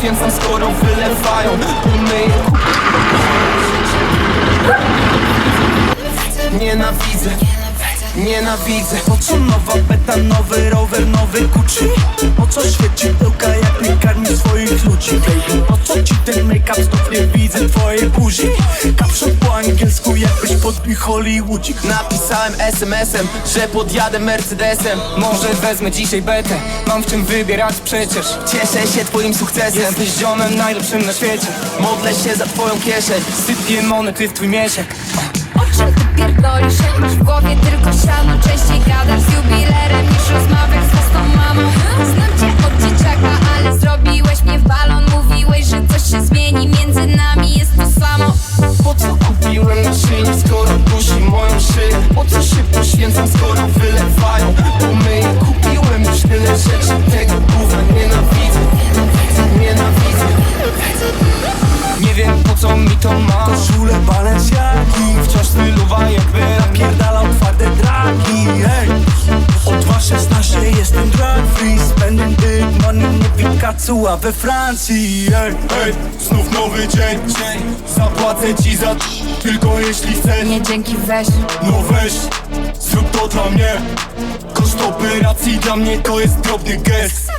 poświęcam, skoro wylewają Umyję Nienawidzę Nienawidzę. Po co nowa beta, nowy rower, nowy Gucci? Po co świeci tyłka, jak nie karmi swoich ludzi? Po co ci ten make-up, znów nie widzę twojej buzi Hollywoodzik Napisałem SMS-em, że podjadę Mercedesem. Może wezmę dzisiaj betę, mam w czym wybierać przecież. Cieszę się twoim sukcesem, jesteś ziomem najlepszym na świecie. Modlę się za twoją kieszeń, sypię monety w twój miesiek O czym ty pierdolisz? Masz w głowie tylko siano. Częściej poświęcam, skoro wylewają Umyję, kupiłem już tyle rzeczy Tego gówna nienawidzę. Nienawidzę Nie wiem po co mi to ma. Koszule Balenciagi Wciąż stylowa jakby Napierdala twarde dragi Ej Od 2.16 jestem drug free Spending big money nie Pikachu, a we Francji. Ej Ej, znów nowy dzień. Zapłacę ci za tylko jeśli chcesz. Nie dzięki weź. No weź, zrób to dla mnie. Koszt operacji dla mnie to jest drobny gest